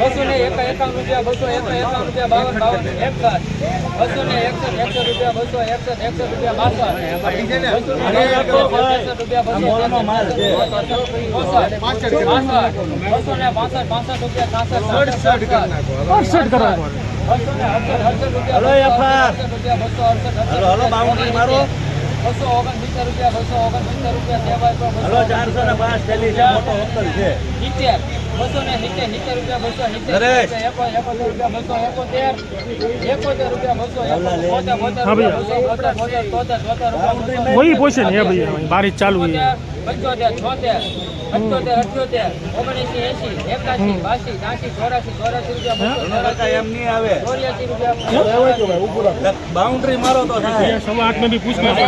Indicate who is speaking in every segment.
Speaker 1: બસો ને એક રૂપિયા બસો એક એકાવન રૂપિયા બાવન બાવન એકસઠ રૂપિયા બસો એકસઠ એકસઠ રૂપિયા બાસઠ રૂપિયા બસો ને બાસઠ બાસઠ રૂપિયા છાસઠ અડસઠ રૂપિયા બસો બસો ઓગણસિત્તેર રૂપિયા બસો ઓગણસિત્તેર રૂપિયા
Speaker 2: કહેવાય ચારસો ને પાંચ થેલી મોટો હોટલ છે.
Speaker 1: સિત્તેર બસો ને સિત્તેર રૂપિયા બસો સિત્તેર એકોતેર રૂપિયા બસો એકોતેર એકોતેર રૂપિયા બસો
Speaker 3: એકોતેર
Speaker 1: રૂપિયા બસો
Speaker 3: ચોતેર ચોતેર બારી ચાલુ
Speaker 1: પંચોતેર છોતેર
Speaker 2: પંચોતેર મારો તો થાય. સવા આઠમાં બી પૂછવા છે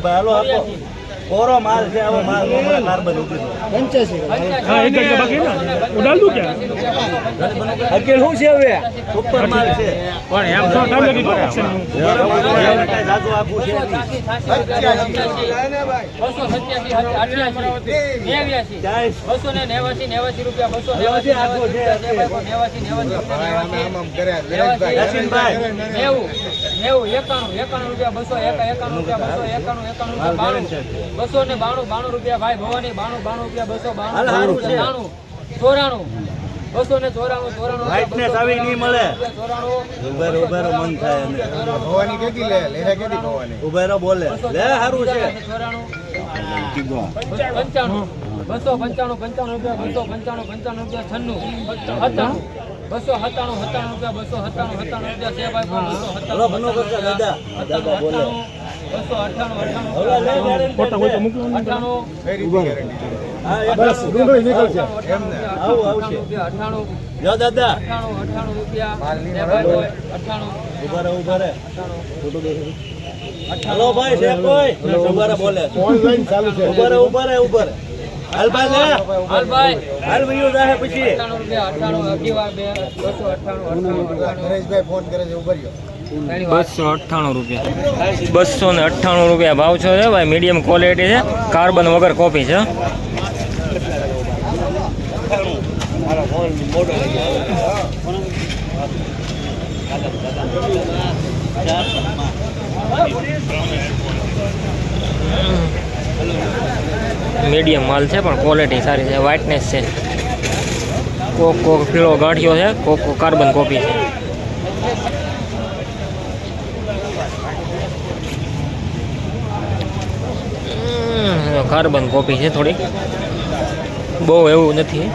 Speaker 2: ભાઈ. હાલો આપો કોરો માલ છે આવો માલ. કારબન
Speaker 3: ઊભી પંચ્યાસી. ઉડાલ દઉં કે?
Speaker 2: અકેલ શું છે હવે? ઉપર માલ છે.
Speaker 3: પણ એમ તો તમે કીધું ઓપ્શન
Speaker 2: જાજો આપું છે
Speaker 1: 287 રૂપિયા 289
Speaker 2: આખો છે.
Speaker 1: 291 બસો ને બાણું બાણું રૂપિયા ભાઈ ભવાની બાણું બાણું રૂપિયા બસો બાણું. બાણું. ચોરાણું. બસો ને ચોરાણું ચોરાણું.
Speaker 2: નહીં મળે. મન થાય
Speaker 4: ભવાની લે ભવાની.
Speaker 2: ઉભેરો બોલે. લે સારું છે.
Speaker 1: ચોરાણું પંચાણું. બસો પંચાણું પંચાણું રૂપિયા બસો પંચાણું પંચાણું રૂપિયા છન્નું. સત્તાણું. બસો સત્તાણું સત્તાણું રૂપિયા બસો સત્તાણું સત્તાણું રૂપિયા છે ભાઈ બસો
Speaker 2: હલો દાદા દાદા બોલે.
Speaker 1: બસો રૂપિયા ભાઈ
Speaker 2: ઊભા રહે હલો ભાઈ છે કોઈ? ઊભા રહે બોલે.
Speaker 4: ઓનલાઈન ચાલુ છે.
Speaker 2: ઊભા રહે ઊભા રહે ઊભા રહે. હાલ ભાઈ લે.
Speaker 1: હાલ
Speaker 2: જાહે પછી.
Speaker 1: અઠાણું રૂપિયા અઠાણું અગિયાર વાર બે બસો અઠાણું અઠાણું અઠાણું
Speaker 4: નરેશભાઈ ફોન કરે છે ઊભા રહ્યો.
Speaker 1: બસો અઠ્ઠાણું રૂપિયા. બસો ને અઠ્ઠાણું રૂપિયા ભાવ છે ભાઈ મીડિયમ ક્વોલિટી છે. કાર્બન વગર કોપી છે. મીડિયમ માલ છે, પણ ક્વોલિટી સારી છે. વ્હાઇટનેસ છે. કોક કોક પીળો ગાંઠિયો છે, કોક કાર્બન કોપી છે. કાર્બન કોપી છે થોડી બહુ એવું નથી.